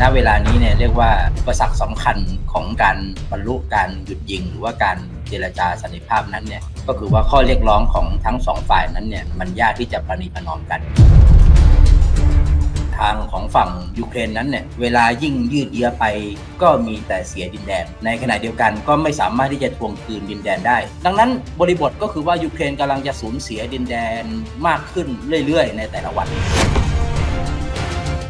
ณเวลานี้เนี่ยเรียกว่าอุปสรรคสำคัญของการบรรลุการหยุดยิง หรือว่าการเจรจาสันติภาพนั้นเนี่ยก็คือว่าข้อเรียกร้องของทั้งสองฝ่ายนั้นเนี่ยมันยากที่จะประนีประนอมกันทางของฝั่งยูเครนนั้นเนี่ยเวลายิ่งยืดเยื้อไปก็มีแต่เสียดินแดน ในขณะเดียวกันก็ไม่สามารถที่จะทวงคืนดินแดนได้ ดังนั้นบริบทก็คือว่ายูเครนกำลังจะสูญเสียดินแดนมากขึ้นเรื่อย ๆ ในแต่ละวัน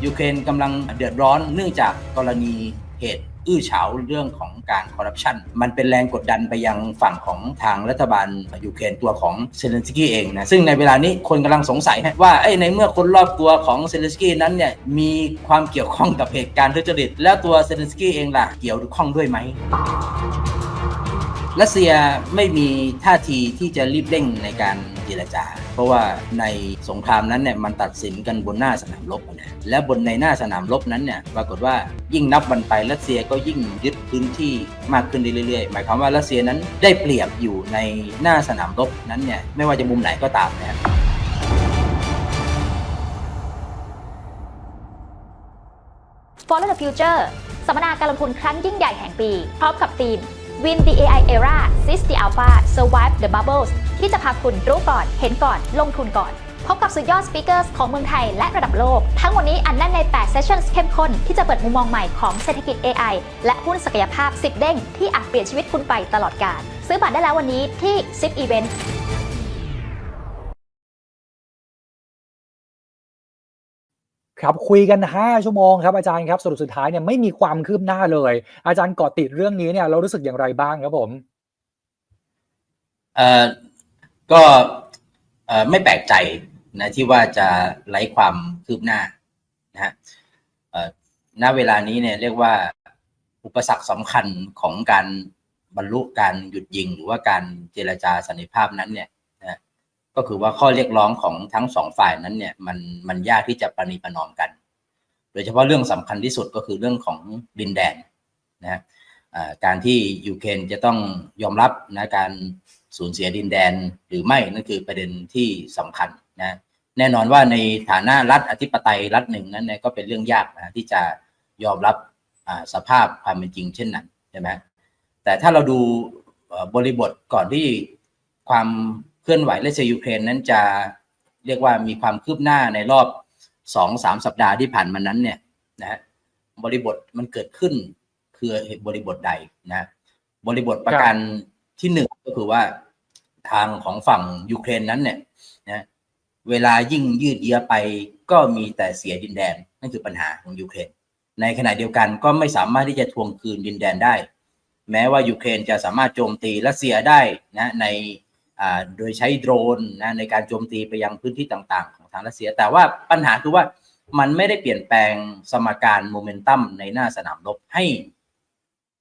ยูเครนกำลังเดือดร้อนเนื่องจากกรณีเหตุอื้อเฉาเรื่องของการคอร์รัปชัน มันเป็นแรงกดดันไปยังฝั่งของทางรัฐบาลยูเครนตัวของเซเลนสกี้เองนะ ซึ่งในเวลานี้คนกำลังสงสัยว่าเอ้ในเมื่อคนรอบตัวของเซเลนสกี้นั้นเนี่ยมีความเกี่ยวข้องกับเหตุการณ์ทุจริต แล้วตัวเซเลนสกี้เองล่ะเกี่ยวข้องด้วยไหมรัสเซียไม่มีท่าทีที่จะรีบเร่งในการเจรจา ราะว่าในสงครามนั้นเนี่ยมันตัดสินกันบนหน้าสนามรบนะและบนในหน้าสนามรบนั้นเนี่ยปรากฏว่ายิ่งนับวันไปรัสเซียก็ยิ่งยึดพื้นที่มากขึ้นเรื่อยๆ หมายความว่ารัสเซียนั้นได้เปรียบอยู่ในหน้าสนามรบนั้นเนี่ยไม่ว่าจะมุมไหนก็ตามนะ Follow the Future สัมมนาการลงทุนครั้งยิ่งใหญ่แห่งปี พร้อมกับทีม Win the AI Era Seize the Alpha Survive the Bubbles ที่จะพาคุณรู้ก่อน เห็นก่อน ลงทุนก่อน พบกับสุดยอดสปีกเกอร์ของเมืองไทยและระดับโลก ทั้งหมดนี้อันแน่นใน8 Session เข้มข้น ที่จะเปิดมุมมองใหม่ของเศรษฐกิจ AI และหุ้นศักยภาพ 10 เด้ง ที่อาจเปลี่ยนชีวิตคุณไปตลอดกาล ซื้อบัตรได้แล้ววันนี้ที่10 Event ครับคุยกัน 5 ชั่วโมงครับอาจารย์ครับสรุปสุดท้ายเนี่ยไม่มีความคืบหน้าเลย อาจารย์เกาะติดเรื่องนี้เนี่ยเรารู้สึกอย่างไรบ้างครับผมเอ่อก็เอ่อไม่แปลกใจนะที่ว่าจะไร้ความคืบหน้านะฮะเอ่อณเวลานี้เนี่ยเรียกว่าอุปสรรคสำคัญของการบรรลุการหยุดยิง หรือว่าการเจรจาสันติภาพนั้นเนี่ย ก็คือว่าข้อเรียกร้องของทั้งสองฝ่ายนั้นเนี่ยมันมันยากที่จะประนีประนอมกัน โดยเฉพาะเรื่องสำคัญที่สุดก็คือเรื่องของดินแดนนะฮะการที่ยูเครนจะต้องยอมรับนะการสูญเสียดินแดนหรือไม่นั่นคือประเด็นที่สำคัญนะแน่นอนว่าในฐานะรัฐอธิปไตยรัฐหนึ่งนั้นก็เป็นเรื่องยากนะที่จะยอมรับสภาพความเป็นจริงเช่นนั้นใช่ไหมแต่ถ้าเราดูบริบทก่อนที่ความ ลื่อนไหวและเซยูเครนนั้นจะเรียกว่ามีความคืบหน้าในรอบสองสามสัปดาห์ที่ผ่านมานั้นเนี่ยนะฮะบริบทมันเกิดขึ้นคือบริบทใดนะบริบทประการที่หนึ่งก็คือว่าทางของฝั่งยูเครนนั้นเนี่ยนะเวลายิ่งยืดเยื้อไปก็มีแต่เสียดินแดนนั่นคือปัญหาของยูเครน ในขณะเดียวกันก็ไม่สามารถที่จะทวงคืนดินแดนได้ แม้ว่ายูเครนจะสามารถโจมตีรัสเซียได้นะใน โดยใช้โดรนนะในการโจมตีไปยังพื้นที่ต่างๆ ของทางรัสเซีย แต่ว่าปัญหาคือว่ามันไม่ได้เปลี่ยนแปลงสมการโมเมนตัมในหน้าสนามรบให้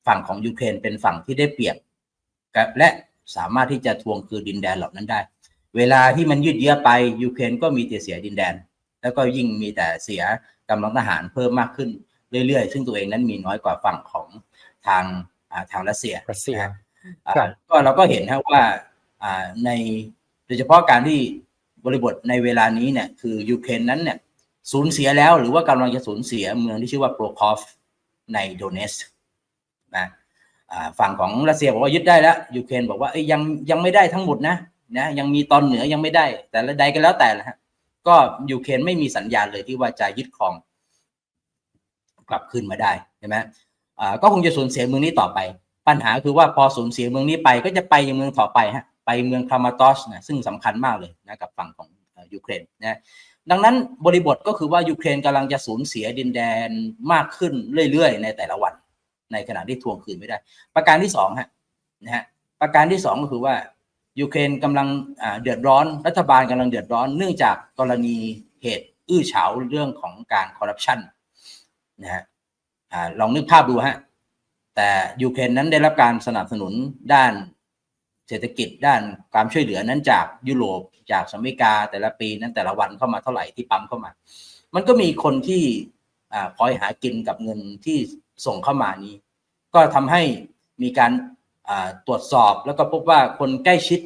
ฝั่งของยูเครนเป็นฝั่งที่ได้เปรียบกับและสามารถที่จะทวงคืนดินแดนเหล่านั้นได้ เวลาที่มันยืดเยื้อไปยูเครนก็มีแต่เสียดินแดน แล้วก็ยิ่งมีแต่เสียกำลังทหารเพิ่มมากขึ้นเรื่อยๆ ซึ่งตัวเองนั้นมีน้อยกว่าฝั่งของทางอ่าทางรัสเซียรัสเซียนะอ่าครับก็เราก็เห็นนะว่าอ่า ในโดยเฉพาะการที่บริบทในเวลานี้เนี่ยคือยูเครนนั้นเนี่ยสูญเสียแล้วหรือว่ากำลังจะสูญเสียเมืองที่ชื่อว่าโปรคอฟในโดเนสนะฝั่งของรัสเซียบอกว่ายึดได้แล้วยูเครนบอกว่ายยังยังไม่ได้ทั้งหมดนะนะยังมีตอนเหนือยังไม่ได้ แต่ละใดก็แล้วแต่ละฮะก็ยูเครนไม่มีสัญญาณเลยที่ว่าจะยึดครอง กลับคืนมาได้ใช่ไหมก็คงจะสูญเสียเมืองนี้ต่อไป ปัญหาคือว่าพอสูญเสียเมืองนี้ไปก็จะไปยังเมืองต่อไปฮะ ไปเมืองครามาตอสนะซึ่งสำคัญมากเลยนะกับฝั่งของยูเครนนะดังนั้นบริบทก็คือว่ายูเครนกำลังจะสูญเสียดินแดนมากขึ้นเรื่อยๆ ในแต่ละวัน ในขณะที่ทวงคืนไม่ได้ ประการที่สองฮะนะฮะประการที่สองก็คือว่ายูเครนกำลังเดือดร้อนรัฐบาลกำลังเดือดร้อน เนื่องจากกรณีเหตุอื้อเฉาเรื่องของการคอร์รัปชันนะฮะลองนึกภาพดูฮะแต่ยูเครนนั้นได้รับการสนับสนุนด้าน เศรษฐกิจด้านการช่วยเหลือนั้นจากยุโรปจากสหรัฐอเมริกาแต่ละปีนั้นแต่ละวันเข้ามาเท่าไหร่ที่ปั๊มเข้ามา มันก็มีคนที่คอยหากินกับเงินที่ส่งเข้ามานี้ ก็ทำให้มีการตรวจสอบแล้วก็พบว่าคนใกล้ชิด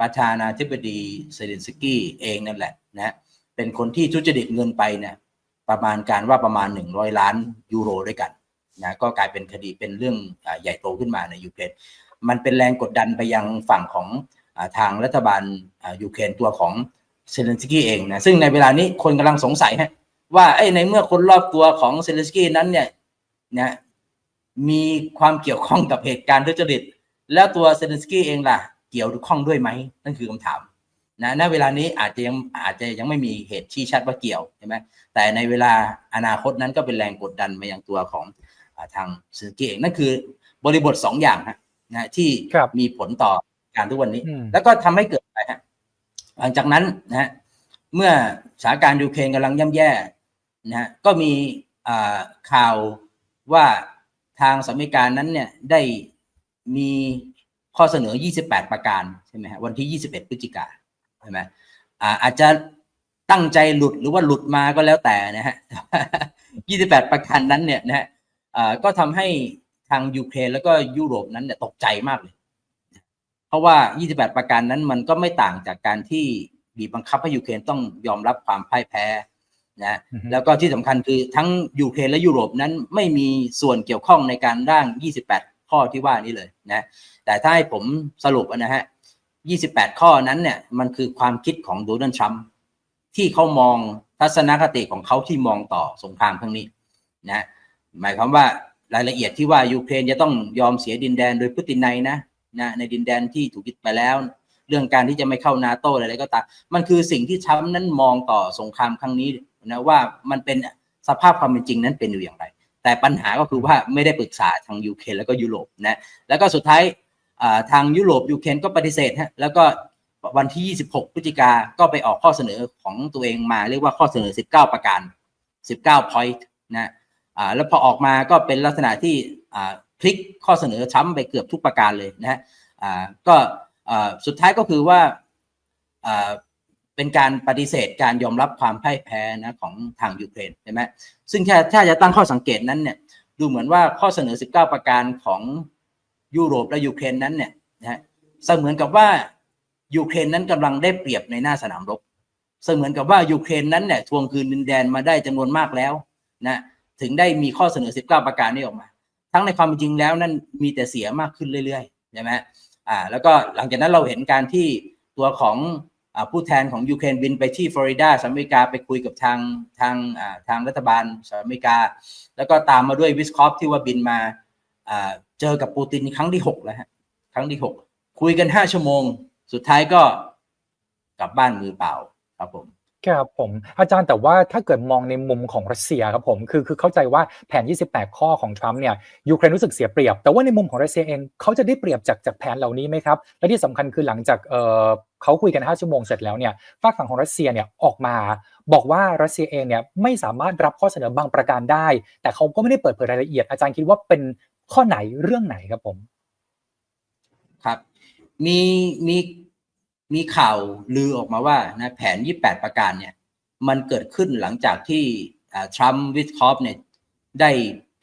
ประธานาธิบดีเซเลนสกี้เองนั่นแหละนะเป็นคนที่ทุจริตเงินไปเนี่ยประมาณการว่าประมาณ 100 ล้านยูโรด้วยกันนะก็กลายเป็นคดีเป็นเรื่องอใหญ่โตขึ้นมาในยูเครน มันเป็นแรงกดดันไปยังฝั่งของทางรัฐบาลยูเครนตัวของเซเลนสกี้เองนะซึ่งในเวลานี้คนกำลังสงสัยฮะว่าเอ้ในเมื่อคนรอบตัวของเซเลนสกี้นั้นเนี่ยนะมีความเกี่ยวข้องกับเหตุการณ์ทุจริต แล้วตัวเซเลนสกี้เองล่ะ เกี่ยวข้องด้วยไหมนั่นคือคำถามนะณเวลานี้อาจจะยังอาจจะยังไม่มีเหตุชี้ชัดว่าเกี่ยวใช่ไหมแต่ในเวลาอนาคตนั้นก็เป็นแรงกดดันมายังตัวของอทางเซเลนสกี้เองนั่นคือบริบทสองอย่างฮะ นะที่ครับมีผลต่อการทุกวันนี้อืมแล้วก็ทำให้เกิดอะไรฮะหลังจากนั้นนะฮะเมื่อสถานการณ์ยูเครนกำลังย่ำแย่นะฮะก็มีอ่าข่าวว่าทางสหรัฐอเมริกานั้นเนี่ยได้มีข้อเสนอ 28 ประการใช่ไหมฮะวันที่ 21 พฤศจิกาใช่ไหมอ่าอาจจะตั้งใจหลุดหรือว่าหลุดมาก็แล้วแต่นะฮะ 28 ประการนั้นเนี่ยนะฮะอ่าก็ทำให้ ทางยูเครนแล้วก็ยุโรปนั้นเนี่ยตกใจมากเลย เพราะว่า 28 ประการนั้นมันก็ไม่ต่างจากการที่บีบบังคับให้ยูเครนต้องยอมรับความพ่ายแพ้นะอือฮึแล้วก็ที่สำคัญคือทั้งยูเครนและยุโรปนั้นไม่มีส่วนเกี่ยวข้องในการร่าง 28 ข้อที่ว่านี้เลยนะแต่ถ้าให้ผมสรุปนะฮะ 28 ข้อนั้นเนี่ยมันคือความคิดของโดนัลด์ทรัมป์ที่เขามองทัศนคติของเขาที่มองต่อสงครามครั้งนี้นะหมายความว่า รายละเอียดที่ว่ายูเครนจะต้องยอมเสียดินแดนโดยพฤตินัยนะนะในดินแดนที่ถูกยึดไปแล้ว เรื่องการที่จะไม่เข้านาโตอะไรก็ตามมันคือสิ่งที่ทรัมป์นั้นมองต่อสงครามครั้งนี้นะว่ามันเป็นสภาพความเป็นจริงนั้นเป็นอยู่อย่างไร แต่ปัญหาก็คือว่าไม่ได้ปรึกษาทางยูเครนแล้วก็ยุโรปนะแล้วก็สุดท้ายทางยุโรปยูเครนก็ปฏิเสธฮะแล้วก็วันที่ 26 พฤศจิกาก็ไปออกข้อเสนอของตัวเองมาเรียกว่าข้อเสนอ 19 ประการ 19 point นะ อ่าแล้วพอออกมาก็เป็นลักษณะที่อ่าพลิกข้อเสนอช้ำไปเกือบทุกประการเลยนะฮะอ่าก็อ่าสุดท้ายก็คือว่าอ่าเป็นการปฏิเสธการยอมรับความพ่ายแพ้นะของทางยูเครนใช่ไหมซึ่งถ้าถ้าจะตั้งข้อสังเกตนั้นเนี่ยดูเหมือนว่าข้อเสนอ 19 ประการของยุโรปและยูเครนนั้นเนี่ยนะฮะเสมือนกับว่ายูเครนนั้นกำลังได้เปรียบในหน้าสนามรบ เสมือนกับว่ายูเครนนั้นเนี่ยทวงคืนดินแดนมาได้จำนวนมากแล้วนะ ถึงได้มีข้อเสนอ 19 ประการนี้ออกมา ทั้งในความเป็นจริงแล้วนั่นมีแต่เสียมากขึ้นเรื่อยๆใช่ไหมอ่าแล้วก็หลังจากนั้นเราเห็นการที่ตัวของอผู้แทนของยูเครนบินไปที่ฟลอริดาสหรัฐอเมริกาไปคุยกับทางทางทางรัฐบาลสหรัฐอเมริกา แล้วก็ตามมาด้วยวิสคอฟที่ว่าบินมาเจอกับปูตินครั้งที่หกแล้วฮะครั้งที่หกคุยกันห้าชั่วโมง สุดท้ายก็กลับบ้านมือเปล่าครับผม ครับผมอาจารย์แต่ว่าถ้าเกิดมองในมุมของรัสเซียครับผมคือคือเข้าใจว่าแผน 28 ข้อของทรัมป์เนี่ยยูเครนรู้สึกเสียเปรียบ แต่ว่าในมุมของรัสเซียเองเขาจะได้เปรียบจากจากแผนเหล่านี้ไหมครับ และที่สำคัญคือหลังจากเออเขาคุยกัน 5 ชั่วโมงเสร็จแล้วเนี่ยฝากฝั่งของรัสเซียเนี่ยออกมา บอกว่ารัสเซียเองเนี่ยไม่สามารถรับข้อเสนอบางประการได้ แต่เขาก็ไม่ได้เปิดเผยรายละเอียดอาจารย์คิดว่าเป็นข้อไหนเรื่องไหนครับผม ครับ มีมี มีข่าวลือออกมาว่านะแผน 28 ประการเนี่ยมันเกิดขึ้นหลังจากที่อ่าทรัมป์วิทคอฟเนี่ยได้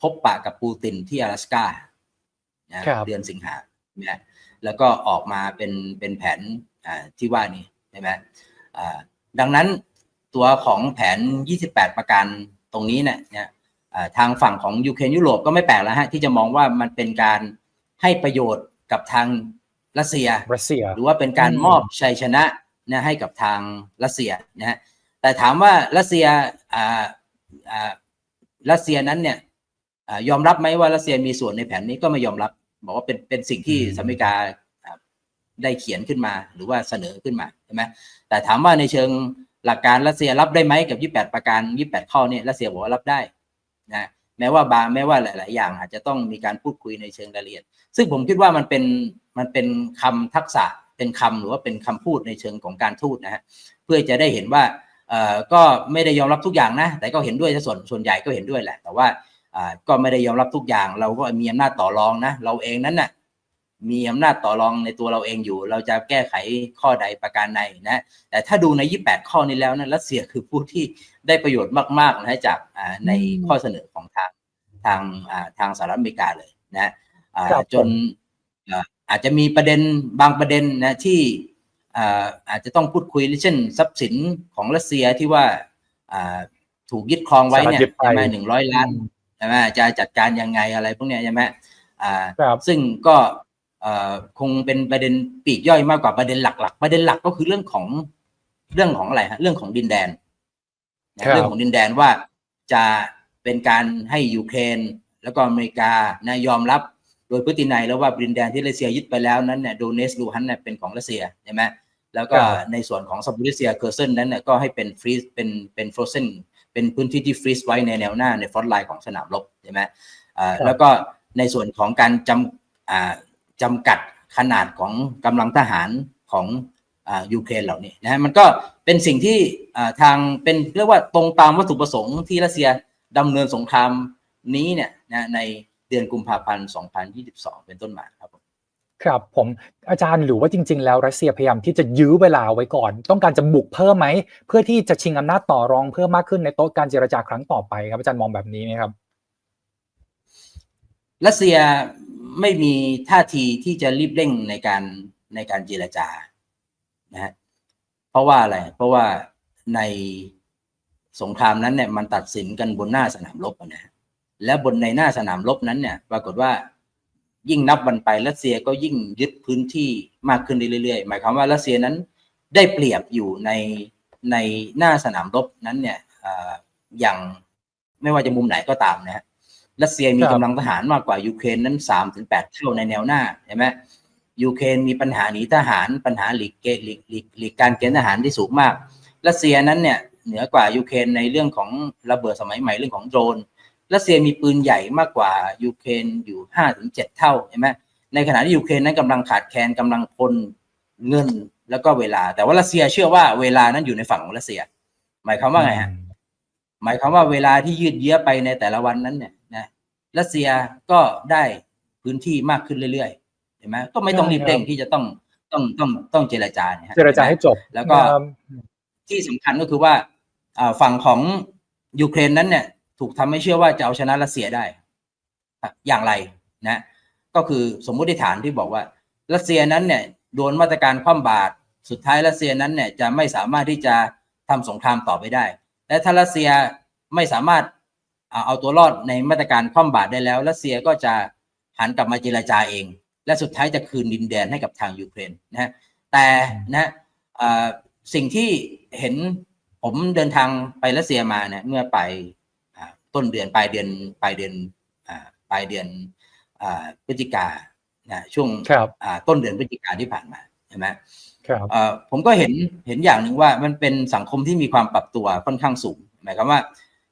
พบปะกับปูตินที่阿拉สกานะครับเดือนสิงหานะแล้วก็ออกมาเป็นเป็นแผนอ่าที่ว่านี้ใช่ไหมอ่าดังนั้นตัวของแผน 28 ประการตรงนี้เนี่ยนะอ่าทางฝั่งของยูเครนยุโรปก็ไม่แปลกแล้วฮะที่จะมองว่ามันเป็นการให้ประโยชน์กับทาง รัสเซียรัสเซีย หรือว่าเป็นการอืมมอบชัยชนะนะให้กับทางรัสเซียนะฮะแต่ถามว่ารัสเซียอ่าอ่ารัสเซียนั้นเนี่ยอ่ายอมรับไหมว่ารัสเซียมีส่วนในแผนนี้ก็ไม่ยอมรับ บอกว่าเป็นเป็นสิ่งที่สหรัฐอเมริกาอ่าได้เขียนขึ้นมา หรือว่าเสนอขึ้นมาใช่ไหมแต่ถามว่าในเชิงหลักการรัสเซียรับได้ไหมกับ 28 ประการ 28 ข้อเนี่ยรัสเซียบอกว่ารับได้นะแม้ว่าบางแม้ว่าหลาย ๆ อย่างอาจจะต้องมีการพูดคุยในเชิงรายละเอียด ซึ่งผมคิดว่ามันเป็น มันเป็นคำทักษะเป็นคำหรือว่าเป็นคำพูดในเชิงของการทูตนะฮะเพื่อจะได้เห็นว่าเอ่อก็ไม่ได้ยอมรับทุกอย่างนะ แต่ก็เห็นด้วยส่วนส่วนใหญ่ก็เห็นด้วยแหละ แต่ว่าอ่าก็ไม่ได้ยอมรับทุกอย่าง เราก็มีอำนาจต่อรองนะ เราเองนั้นน่ะมีอำนาจต่อรองในตัวเราเองอยู่ เราจะแก้ไขข้อใดประการใดนะ แต่ถ้าดูใน 28 ข้อนี้แล้วนะรัสเซียคือผู้ที่ได้ประโยชน์มากๆนะจากอ่าในอืมข้อเสนอของทางทางอ่าทางสหรัฐอเมริกาเลยนะอ่าครับจน อ่าอาจจะมีประเด็นบางประเด็นนะที่อ่าอาจจะต้องพูดคุยเช่น ทรัพย์สินของรัสเซียที่ว่าอ่าถูกยึดครองไว้เนี่ยสหรัฐยึดไปใช่ไหมหนึ่งร้อยล้านใช่ไหมจะจัดการยังไงอะไรพวกเนี้ยใช่ไหมอ่าครับซึ่งก็เอ่อคงเป็นประเด็นปลีกย่อยมากกว่าประเด็นหลัก ๆ ประเด็นหลักก็คือเรื่องของเรื่องของอะไรฮะเรื่องของดินแดนนะครับเรื่องของดินแดนว่าจะเป็นการให้ยูเครน แล้วก็อเมริกานะยอมรับ โดยพฤตินัยแล้วว่าดินแดนที่รัสเซียยึดไปแล้วนั้นเนี่ยโดเนสลูฮันเนี่ยเป็นของรัสเซียใช่ไหมแล้วก็ครับในส่วนของซาบูริเซียเคอร์เซนนั้นเนี่ยก็ให้เป็นฟรีซเป็นเป็นฟรอเซนเป็นพื้นที่ที่ฟรีซไว้ในแนวหน้าในฟรอนต์ไลน์ของสนามรบใช่ไหมอ่าครับแล้วก็ในส่วนของการจำอ่าจำกัดขนาดของกำลังทหารของอ่ายูเครนเหล่านี้นะฮะมันก็เป็นสิ่งที่อ่าทางเป็นเรียกว่าตรงตามวัตถุประสงค์ที่รัสเซียดำเนินสงครามนี้เนี่ยนะใน เดือนกุมภาพันธ์ 2022 เป็นต้นมาครับผมครับผมอาจารย์หรือว่าจริง ๆ แล้วรัสเซียพยายามที่จะยื้อเวลาไว้ก่อน ต้องการจะบุกเพิ่มไหม เพื่อที่จะชิงอำนาจต่อรองเพิ่มมากขึ้นในโต๊ะการเจรจาครั้งต่อไปครับอาจารย์มองแบบนี้ไหมครับรัสเซียไม่มีท่าทีที่จะรีบเร่งในการในการเจรจานะฮะเพราะว่าอะไร เพราะว่าในสงครามนั้นเนี่ยมันตัดสินกันบนหน้าสนามรบอะนะฮะ และบนในหน้าสนามรบนั้นเนี่ย ปรากฏว่ายิ่งนับวันไปรัสเซียก็ยิ่งยึดพื้นที่มากขึ้นเรื่อยๆ หมายความว่ารัสเซียนั้นได้เปรียบอยู่ในในหน้าสนามรบนั้นเนี่ยออย่างไม่ว่าจะมุมไหนก็ตามนะฮะรัสเซียมีครับกำลังทหารมากกว่ายูเครนนั้นสามถึงแปดเท่าในแนวหน้าใช่ไหมยูเครนมีปัญหาหนีทหารปัญหาหลีกเกหลีกหลีกหลีกการเกณฑ์ทหารที่สูงมากรัสเซียนั้นเนี่ยเหนือกว่ายูเครนในเรื่องของระเบิดสมัยใหม่เรื่องของโดรน รัสเซียมีปืนใหญ่มากกว่ายูเครนอยู่ห้าถึงเจ็ดเท่าใช่ไหมในขณะที่ยูเครนนั้นกำลังขาดแคลนกำลังพลเงินแล้วก็เวลา แต่ว่ารัสเซียเชื่อว่าเวลานั้นอยู่ในฝั่งของรัสเซีย หมายความว่าไงฮะหมายความว่าเวลาที่ยืดเยื้อไปในแต่ละวันนั้นเนี่ยนะรัสเซียก็ได้พื้นที่มากขึ้นเรื่อยๆเห็นไหมก็ไม่ต้องรีบเร่งที่จะต้องต้องต้องต้องเจรจาเนี่ยฮะเจรจาให้จบ แล้วก็ครับที่สำคัญก็คือว่าอ่าฝั่งของยูเครนนั้นเนี่ย ถูกทำให้เชื่อว่าจะเอาชนะรัสเซียได้ อย่างไรนะ ก็คือสมมุติฐานที่บอกว่ารัสเซียนั้นเนี่ยโดนมาตรการคว่ำบาตรสุดท้ายรัสเซียนั้นเนี่ยจะไม่สามารถที่จะทำสงครามต่อไปได้ และถ้ารัสเซียไม่สามารถเอาตัวรอดในมาตรการคว่ำบาตรได้แล้วรัสเซียก็จะหันกลับมาเจรจาเอง และสุดท้ายจะคืนดินแดนให้กับทางยูเครนนะฮะแต่นะสิ่งที่เห็นผมเดินทางไปรัสเซียมาเนี่ยเมื่อไป ต้นเดือนปลายเดือนปลายเดือนอ่าปลายเดือนอ่าพฤศจิกานะช่วงครับอ่าต้นเดือนพฤศจิกาที่ผ่านมาใช่ไหมครับเอ่อผมก็เห็นเห็นอย่างหนึ่งว่ามันเป็นสังคมที่มีความปรับตัวค่อนข้างสูงหมายความว่า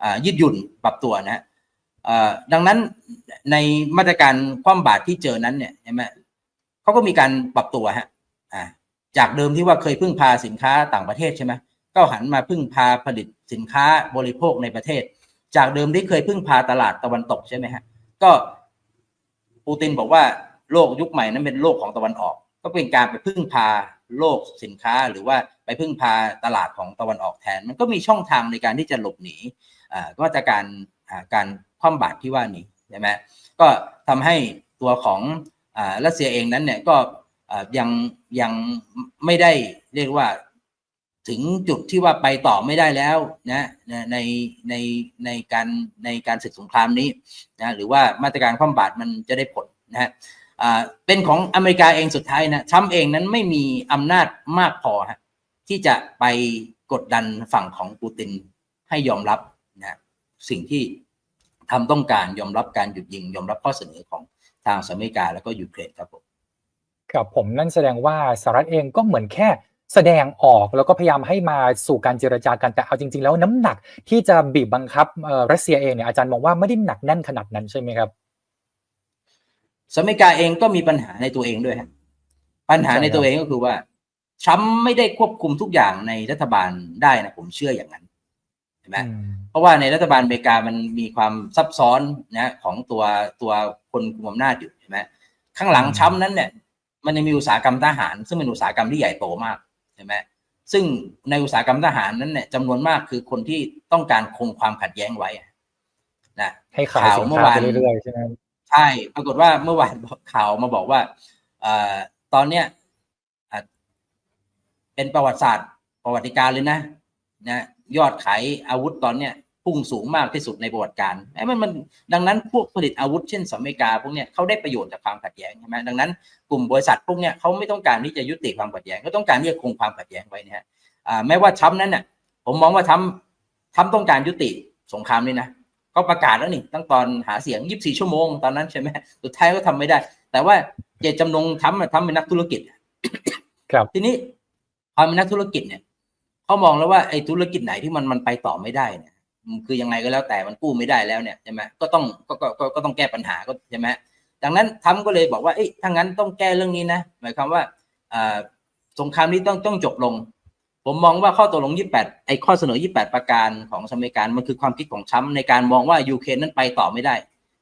อ่ายืดหยุ่นปรับตัวนะเอ่อดังนั้นในมาตรการคว่ำบาตรที่เจอนั้นเนี่ยใช่ไหมเขาก็มีการปรับตัวฮะอ่าจากเดิมที่ว่าเคยพึ่งพาสินค้าต่างประเทศใช่ไหมก็หันมาพึ่งพาผลิตสินค้าบริโภคในประเทศ จากเดิมที่เคยพึ่งพาตลาดตะวันตกใช่ไหมฮะ ก็ปูตินบอกว่าโลกยุคใหม่นั้นเป็นโลกของตะวันออก ก็เป็นการไปพึ่งพาโลกสินค้าหรือว่าไปพึ่งพาตลาดของตะวันออกแทน มันก็มีช่องทางในการที่จะหลบหนีมาตรการการคว่ำบาตรที่ว่านี้ใช่ไหมก็ทำให้ตัวของอรัสเซียเองนั้นเนี่ยก็ยังยังไม่ได้เรียกว่า ถึงจุดที่ว่าไปต่อไม่ได้แล้วนะในในในการในการศึกสงครามนี้นะหรือว่ามาตรการคว่ำบาตรมันจะได้ผลนะฮะเป็นของอเมริกาเองสุดท้ายนะทรัมป์เองนั้นไม่มีอำนาจมากพอฮะที่จะไปกดดันฝั่งของปูตินให้ยอมรับนะสิ่งที่ทำต้องการยอมรับการหยุดยิง ยอมรับข้อเสนอของทางสหรัฐอเมริกาแล้วก็ยูเครนครับผมครับผมนั่นแสดงว่าสหรัฐเองก็เหมือนแค่ แสดงออกแล้วก็พยายามให้มาสู่การเจรจากันแต่เอาจริง ๆ แล้วน้ำหนักที่จะบีบบังคับเอ่อรัสเซียเองเนี่ยอาจารย์มองว่าไม่ได้หนักแน่นขนาดนั้นใช่ไหมครับสหรัฐอเมริกาเองก็มีปัญหาในตัวเองด้วยฮะปัญหาในตัวเองก็คือว่าทรัมป์ไม่ได้ควบคุมทุกอย่างในรัฐบาลได้นะผมเชื่ออย่างนั้นเห็นไหมอืมเพราะว่าในรัฐบาลอเมริกามันมีความซับซ้อนนะของตัวตัวคนกุมอำนาจอยู่ใช่ไหมข้างหลังอืมทรัมป์นั้นเนี่ย มันยังมีอุตสาหกรรมทหาร ซึ่งเป็นอุตสาหกรรมที่ใหญ่โตมาก ใช่ไหมซึ่งในอุตสาหกรรมทหารนั้นเนี่ยจำนวนมากคือคนที่ต้องการคงความขัดแย้งไว้อะนะให้ขายข่าวสินเมื่อค้าวานไปเรื่อยๆใช่ไหมใช่ปรากฏว่าเมื่อวานข่าวมาบอกว่าเอ่อตอนเนี้ยอะเป็นประวัติศาสตร์ประวัติการเลยนะนะยอดขายอาวุธตอนเนี้ย พุ่งสูงมากที่สุดในประวัติการไอ้มันมันดังนั้นพวกผลิตอาวุธเช่นสหรัฐอเมริกาพวกเนี้ยเขาได้ประโยชน์จากความขัดแย้งใช่ไหมดังนั้นกลุ่มบริษัทพวกเนี้ยเขาไม่ต้องการที่จะยุติความขัดแย้งก็ต้องการที่จะคงความขัดแย้งไว้นะฮะอ่าแม้ว่าทรัมป์นั้นน่ะผมมองว่าทรัมป์ทรัมป์ต้องการยุติสงครามนี่นะก็ประกาศแล้วนี่ตั้งตอนหาเสียง 24 ชั่วโมงตอนนั้นใช่ไหมสุดท้ายก็ทำไม่ได้ แต่ว่าเจตจำนงทรัมป์อะทรัมป์เป็นนักธุรกิจ ครับ ทีนี้พอเป็นนักธุรกิจเนี่ยเขามองแล้วว่าไอ้ธุรกิจไหนที่มันมันไปต่อไม่ได้เนี่ยมัน คือยังไงก็แล้วแต่มันกู้ไม่ได้แล้วเนี่ยใช่ไหมก็ต้องก็ก็ก็ก็ต้องแก้ปัญหาก็ใช่ไหมดังนั้นทำก็เลยบอกว่าเอ้ยถ้างั้นต้องแก้เรื่องนี้นะหมายความว่าสงครามนี้ต้องต้องจบลง ผมมองว่าข้อตกลง 28 ไอ้ข้อเสนอ 28 ประการของสหรัฐอเมริกามันคือความคิดของทรัมในการมองว่ายูเครนนั้นไปต่อไม่ได้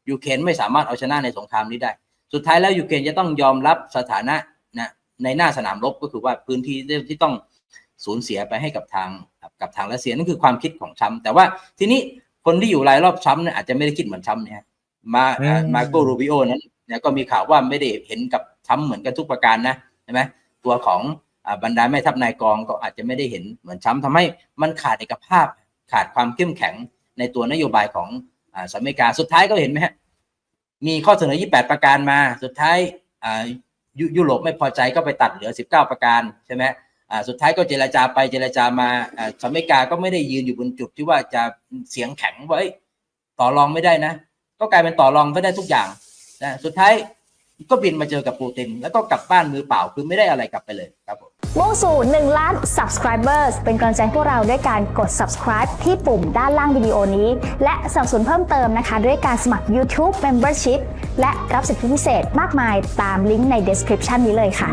ยูเครนไม่สามารถเอาชนะในสงครามนี้ได้ สุดท้ายแล้วยูเครนจะต้องยอมรับสถานะนะในหน้าสนามรบก็คือว่าพื้นที่ที่ต้อง สูญเสียไปให้กับทางกับทางรัสเซียนั่นคือความคิดของทรัมป์แต่ว่าทีนี้คนที่อยู่รายรอบทรัมป์เนี่ยอาจจะไม่ได้คิดเหมือนทรัมป์เนี่ยฮะมาอืมมาโกรูบิโอนั้นเนี่ยก็มีข่าวว่าไม่ได้เห็นกับทรัมป์เหมือนกันทุกประการนะใช่ไหมตัวของอ่าบรรดาแม่ทัพนายกองก็อาจจะไม่ได้เห็นเหมือนทรัมป์ทำให้มันขาดเอกภาพขาดความเข้มแข็งในตัวนโยบายของอ่าสหรัฐอเมริกาสุดท้ายก็เห็นไหมฮะมีข้อเสนอ 28 ประการมา สุดท้ายอ่ายุยุโรปไม่พอใจก็ไปตัดเหลือ 19 ประการใช่ไหมอ่า สุดท้ายก็เจรจาไปเจรจามาอ่าสหรัฐอเมริกาก็ไม่ได้ยืนอยู่บนจุดที่ว่าจะเสียงแข็งว่าเอ้ต่อรองไม่ได้นะ ก็กลายเป็นต่อรองไม่ได้ทุกอย่างนะสุดท้ายก็บินมาเจอกับปูติน แล้วก็กลับบ้านมือเปล่าคือไม่ได้อะไรกลับไปเลยครับผมมุ่งสู่1ล้าน subscribers เป็นกำลังใจพวกเราด้วยการกด subscribe ที่ปุ่มด้านล่างวิดีโอนี้ และสนับสนุนเพิ่มเติมนะคะ ด้วยการสมัคร YouTube Membership และรับสิทธิพิเศษมากมายตามลิงก์ใน description นี้เลยค่ะ